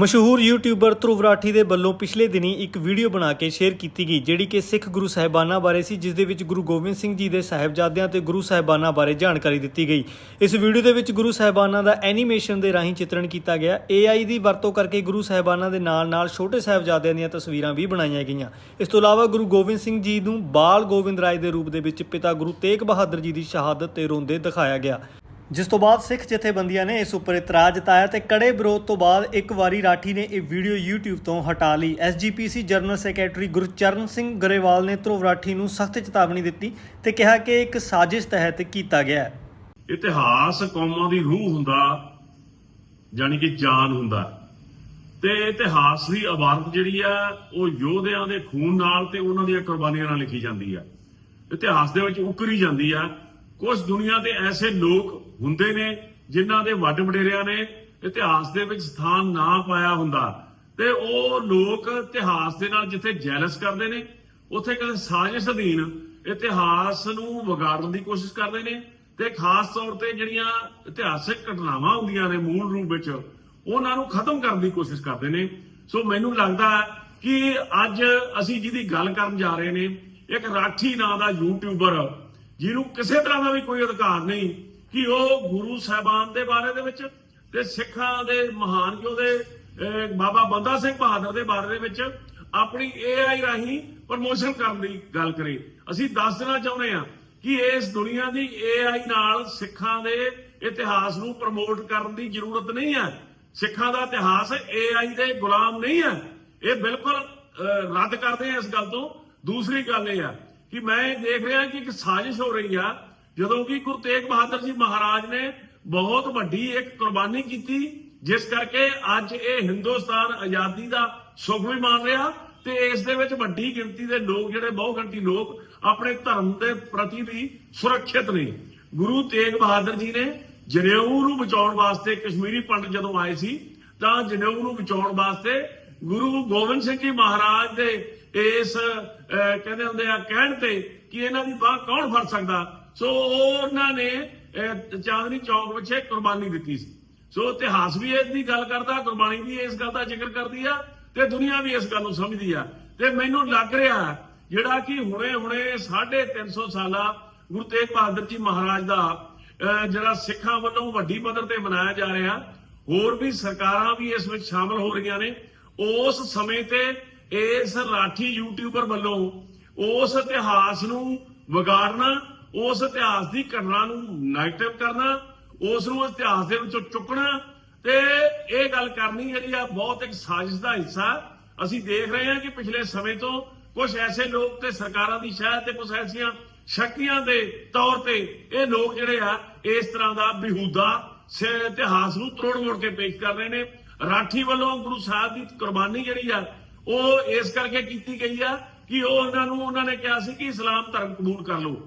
ਮਸ਼ਹੂਰ ਯੂਟਿਊਬਰ ਧਰੁਵ ਰਾਠੀ ਦੇ ਵੱਲੋਂ ਪਿਛਲੇ ਦਿਨੀ ਇੱਕ ਵੀਡੀਓ ਬਣਾ ਕੇ ਸ਼ੇਅਰ ਕੀਤੀ ਗਈ, ਜਿਹੜੀ ਕਿ ਸਿੱਖ ਗੁਰੂ ਸਾਹਿਬਾਨਾਂ ਬਾਰੇ ਸੀ ਜਿਸ ਦੇ ਵਿੱਚ ਗੁਰੂ ਗੋਬਿੰਦ ਸਿੰਘ ਜੀ ਦੇ ਸਾਹਿਬਜ਼ਾਦਿਆਂ ਤੇ ਗੁਰੂ ਸਾਹਿਬਾਨਾਂ ਬਾਰੇ ਜਾਣਕਾਰੀ ਦਿੱਤੀ ਗਈ। ਇਸ ਵੀਡੀਓ ਦੇ ਵਿੱਚ ਗੁਰੂ ਸਾਹਿਬਾਨਾਂ ਦਾ ਐਨੀਮੇਸ਼ਨ ਦੇ ਰਾਹੀਂ ਚਿੱਤਰਣ ਕੀਤਾ ਗਿਆ। AI ਦੀ ਵਰਤੋਂ ਕਰਕੇ ਗੁਰੂ ਸਾਹਿਬਾਨਾਂ ਦੇ ਨਾਲ-ਨਾਲ ਛੋਟੇ ਸਾਹਿਬਜ਼ਾਦਿਆਂ ਦੀਆਂ ਤਸਵੀਰਾਂ ਵੀ ਬਣਾਈਆਂ ਗਈਆਂ। ਇਸ ਤੋਂ ਇਲਾਵਾ ਗੁਰੂ ਗੋਬਿੰਦ ਸਿੰਘ ਜੀ ਨੂੰ ਬਾਲ ਗੋਬਿੰਦ ਰਾਏ ਦੇ ਰੂਪ ਦੇ ਵਿੱਚ ਪਿਤਾ ਗੁਰੂ ਤੇਗ ਬਹਾਦਰ ਜੀ ਦੀ ਸ਼ਹਾਦਤ ਤੇ ਰੋਂਦੇ ਦਿਖਾਇਆ ਗਿਆ। ਜਿਸ ਤੋਂ ਬਾਅਦ ਸਿੱਖ ਜਥੇਬੰਦੀਆਂ ਨੇ ਇਸ ਉੱਪਰ ਇਤਰਾਜ਼ ਜਤਾਇਆ ਤੇ ਕੜੇ ਵਿਰੋਧ ਤੋਂ ਬਾਅਦ ਇੱਕ ਵਾਰੀ ਰਾਠੀ ਨੇ ਇਹ ਵੀਡੀਓ YouTube ਤੋਂ ਹਟਾ ਲਈ। SGPC general secretary Gurcharan Singh Grewal ਨੇ ਧਰੁਵ ਰਾਠੀ ਨੂੰ ਸਖਤ ਚੇਤਾਵਨੀ ਦਿੱਤੀ ਤੇ ਕਿਹਾ ਕਿ ਇੱਕ ਸਾਜ਼ਿਸ਼ ਤਹਿਤ ਕੀਤਾ ਗਿਆ ਹੈ। ਇਤਿਹਾਸ ਕੌਮਾਂ ਦੀ ਰੂਹ ਹੁੰਦਾ ਜਾਨੀ ਕਿ ਜਾਨ ਹੁੰਦਾ। ਤੇ ਇਤਿਹਾਸ ਦੀ ਇਬਾਰਤ ਜਿਹੜੀ ਆ, ਉਹ ਯੋਧਿਆਂ ਦੇ ਖੂਨ ਨਾਲ ਤੇ ਉਹਨਾਂ ਦੀਆਂ ਕੁਰਬਾਨੀਆਂ ਨਾਲ ਲਿਖੀ ਜਾਂਦੀ ਆ। ਇਤਿਹਾਸ ਦੇ ਵਿੱਚ ਉਕਰੀ ਜਾਂਦੀ ਆ। ਕੁਝ ਦੁਨੀਆ ਦੇ ਐਸੇ ਲੋਕ ਹੁੰਦੇ ਨੇ ਜਿਨ੍ਹਾਂ ਦੇ ਵੱਡ ਵਡੇਰਿਆਂ ਨੇ ਇਤਿਹਾਸ ਦੇ ਵਿੱਚ ਸਥਾਨ ਨਾ ਪਾਇਆ ਹੁੰਦਾ। ਤੇ ਉਹ ਲੋਕ ਇਤਿਹਾਸ ਦੇ ਨਾਲ ਜਿੱਥੇ ਜੈਲਸ ਕਰਦੇ ਨੇ, ਉੱਥੇ ਕਿਸੇ ਸਾਜ਼ਿਸ਼ ਅਧੀਨ ਇਤਿਹਾਸ ਨੂੰ ਵਿਗਾੜਨ ਦੀ ਕੋਸ਼ਿਸ਼ ਕਰਦੇ ਨੇ ਤੇ ਖਾਸ ਤੌਰ ਤੇ ਜਿਹੜੀਆਂ ਇਤਿਹਾਸਿਕ ਘਟਨਾਵਾਂ ਹੁੰਦੀਆਂ ਨੇ ਮੂਲ ਰੂਪ ਵਿੱਚ, ਉਹਨਾਂ ਨੂੰ ਖਤਮ ਕਰਨ ਦੀ ਕੋਸ਼ਿਸ਼ ਕਰਦੇ ਨੇ। ਸੋ ਮੈਨੂੰ ਲੱਗਦਾ ਕਿ ਅੱਜ ਅਸੀਂ ਜਿਹਦੀ ਗੱਲ ਕਰਨ ਜਾ ਰਹੇ ਨੇ, ਇੱਕ ਰਾਠੀ ਨਾਂ ਦਾ ਯੂਟਿਊਬਰ ਜਿਹਨੂੰ ਕਿਸੇ ਤਰ੍ਹਾਂ ਦਾ ਵੀ ਕੋਈ ਅਧਿਕਾਰ ਨਹੀਂ, ਕਿ ਉਹ ਗੁਰੂ ਸਾਹਿਬਾਨ ਦੇ ਬਾਰੇ ਦੇ ਵਿੱਚ ਤੇ ਸਿੱਖਾਂ ਦੇ ਮਹਾਨ ਯੋਧੇ ਬਾਬਾ ਬੰਦਾ ਸਿੰਘ ਬਹਾਦਰ ਦੇ ਬਾਰੇ ਦੇ ਵਿੱਚ ਆਪਣੀ AI ਰਾਹੀਂ ਪ੍ਰਮੋਸ਼ਨ ਕਰਨ ਦੀ ਗੱਲ ਕਰੇ। ਅਸੀਂ ਦੱਸ ਦੇਣਾ ਚਾਹੁੰਦੇ ਹਾਂ ਕਿ ਇਸ ਦੁਨੀਆ ਦੀ AI ਨਾਲ ਸਿੱਖਾਂ ਦੇ ਇਤਿਹਾਸ ਨੂੰ ਪ੍ਰਮੋਟ ਕਰਨ ਦੀ ਜ਼ਰੂਰਤ ਨਹੀਂ ਹੈ। ਸਿੱਖਾਂ ਦਾ ਇਤਿਹਾਸ AI ਦੇ ਗੁਲਾਮ ਨਹੀਂ ਹੈ। ਇਹ ਬਿਲਕੁਲ ਰੱਦ ਕਰਦੇ ਆ ਇਸ ਗੱਲ ਤੋਂ। ਦੂਸਰੀ ਗੱਲ ਇਹ ਆ ਕਿ ਮੈਂ ਇਹ ਦੇਖ ਰਿਹਾ ਕਿ ਇੱਕ ਸਾਜ਼ਿਸ਼ ਹੋ ਰਹੀ ਆ, ਜਦੋਂ ਕਿ ਗੁਰੂ ਤੇਗ ਬਹਾਦਰ ਜੀ ਮਹਾਰਾਜ ਨੇ ਬਹੁਤ ਵੱਡੀ ਇੱਕ ਕੁਰਬਾਨੀ ਕੀਤੀ, ਜਿਸ ਕਰਕੇ ਅੱਜ ਇਹ ਹਿੰਦੁਸਤਾਨ ਆਜ਼ਾਦੀ ਦਾ ਸੁਖ ਵੀ ਮਾਣ ਰਿਹਾ ਤੇ ਇਸ ਦੇ ਵਿੱਚ ਵੱਡੀ ਗਿਣਤੀ ਦੇ ਲੋਕ ਜਿਹੜੇ ਬਹੁ ਲੋਕ ਆਪਣੇ ਧਰਮ ਦੇ ਪ੍ਰਤੀ ਵੀ ਸੁਰੱਖਿਅਤ ਨੇ। ਗੁਰੂ ਤੇਗ ਬਹਾਦਰ ਜੀ ਨੇ ਜਨੇਊ ਨੂੰ ਬਚਾਉਣ ਵਾਸਤੇ ਕਸ਼ਮੀਰੀ ਪੰਡਤ ਜਦੋਂ ਆਏ ਸੀ, ਤਾਂ ਜਨੇਊ ਨੂੰ ਬਚਾਉਣ ਵਾਸਤੇ ਗੁਰੂ ਗੋਬਿੰਦ ਸਿੰਘ ਜੀ ਮਹਾਰਾਜ ਦੇ ਇਸ ਕਹਿੰਦੇ ਹੁੰਦੇ ਆ, ਕਹਿਣ ਤੇ ਕਿ ਇਹਨਾਂ ਦੀ ਬਾਹ ਕੌਣ ਫੜ ਸਕਦਾ? ਸੋ ਉਹਨਾਂ ਨੇ ਚਾਂਦਨੀ ਚੌਕ ਵਿੱਚ ਕੁਰਬਾਨੀ ਦਿੱਤੀ ਸੀ। ਸੋ ਇਤਿਹਾਸ ਵੀ ਇਸ ਦੀ ਗੱਲ ਕਰਦਾ, ਕੁਰਬਾਨੀ ਵੀ ਇਸ ਗੱਲ ਦਾ ਜ਼ਿਕਰ ਕਰਦੀ ਆ ਤੇ ਦੁਨੀਆ ਵੀ ਇਸ ਗੱਲ ਨੂੰ ਸਮਝਦੀ ਆ। ਤੇ ਮੈਨੂੰ ਲੱਗ ਰਿਹਾ ਜਿਹੜਾ ਕਿ ਹੁਣੇ ਹੁਣੇ 350 ਸਾਲਾ ਗੁਰੂ ਤੇਗ ਬਹਾਦਰ ਜੀ ਮਹਾਰਾਜ ਦਾ ਜਿਹੜਾ ਸਿੱਖਾਂ ਵੱਲੋਂ ਵੱਡੀ ਪੱਧਰ ਤੇ ਮਨਾਇਆ ਜਾ ਰਿਹਾ, ਹੋਰ ਵੀ ਸਰਕਾਰਾਂ ਵੀ ਇਸ ਵਿੱਚ ਸ਼ਾਮਲ ਹੋ ਰਹੀਆਂ ਨੇ। ਉਸ ਸਮੇਂ ਤੇ ਇਸ ਰਾਠੀ ਯੂਟਿਊਬਰ ਵੱਲੋਂ ਉਸ ਇਤਿਹਾਸ ਨੂੰ ਵਿਗਾੜਨਾ, ਉਸ ਇਤਿਹਾਸ ਦੀ ਘਟਨਾ ਨੂੰ ਨੈਗੇਟਿਵ ਕਰਨਾ, ਉਸ ਨੂੰ ਇਤਿਹਾਸ ਦੇ ਵਿੱਚੋਂ ਚੁੱਕਣਾ ਤੇ ਇਹ ਗੱਲ ਕਰਨੀ ਜਿਹੜੀ ਆ ਬਹੁਤ ਇੱਕ ਸਾਜ਼ਿਸ਼ ਦਾ ਹਿੱਸਾ। ਅਸੀਂ ਦੇਖ ਰਹੇ ਹਾਂ ਕਿ ਪਿਛਲੇ ਸਮੇਂ ਤੋਂ ਕੁਝ ਐਸੇ ਲੋਕ ਤੇ ਸਰਕਾਰਾਂ ਦੀ ਸ਼ਾਇਦ ਤੇ ਕੁਝ ਐਸੀਆਂ ਸ਼ਕਤੀਆਂ ਦੇ ਤੌਰ ਤੇ ਇਹ ਲੋਕ ਜਿਹੜੇ ਆ ਇਸ ਤਰ੍ਹਾਂ ਦਾ ਬਿਹੂਦਾ ਇਤਿਹਾਸ ਨੂੰ ਤੋੜ ਮੋੜ ਕੇ ਪੇਸ਼ ਕਰ ਰਹੇ ਨੇ। ਰਾਠੀ ਵੱਲੋਂ ਗੁਰੂ ਸਾਹਿਬ ਦੀ ਕੁਰਬਾਨੀ ਜਿਹੜੀ ਆ, ਉਹ ਇਸ ਕਰਕੇ ਕੀਤੀ ਗਈ ਆ ਕਿ ਉਹ ਉਹਨਾਂ ਨੂੰ, ਉਹਨਾਂ ਨੇ ਕਿਹਾ ਸੀ ਕਿ ਇਸਲਾਮ ਧਰਮ ਕਬੂਲ ਕਰ ਲਓ।